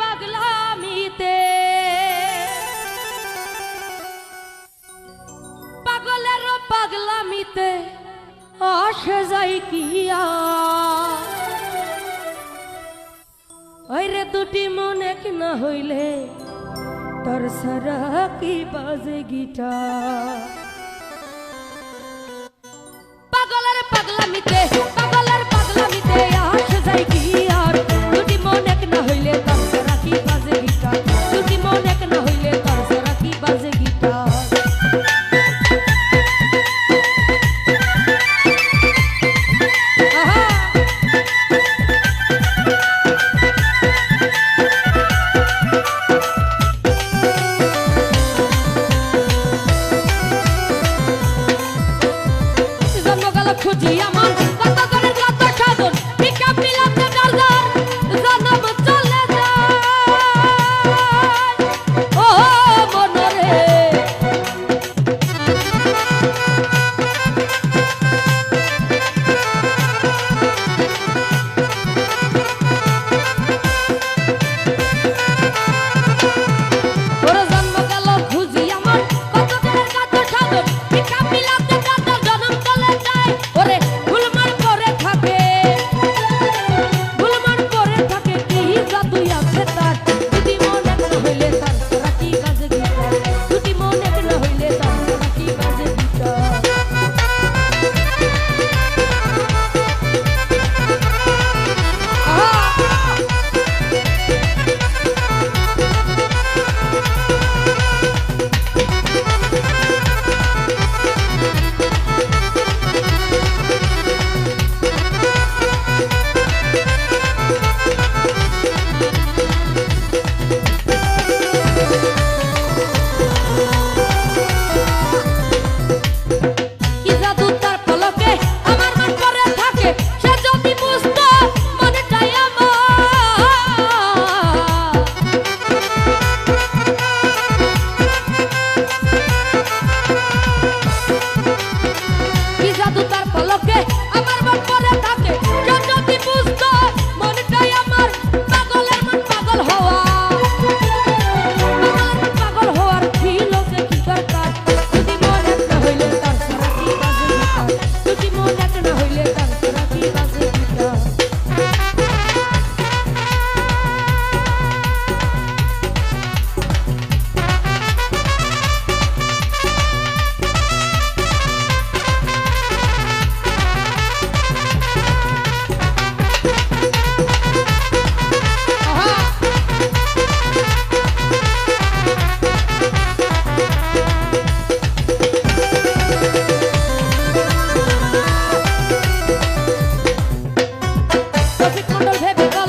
পাগলামিতে। পাগলের পাগলামিতে আসে যাই কিয়া ওই রে দুটি মন এক না হইলে তোর সারা কি বাজে গিটার? পাগলের পাগলামিতে রফিক মন্ডল ভেবে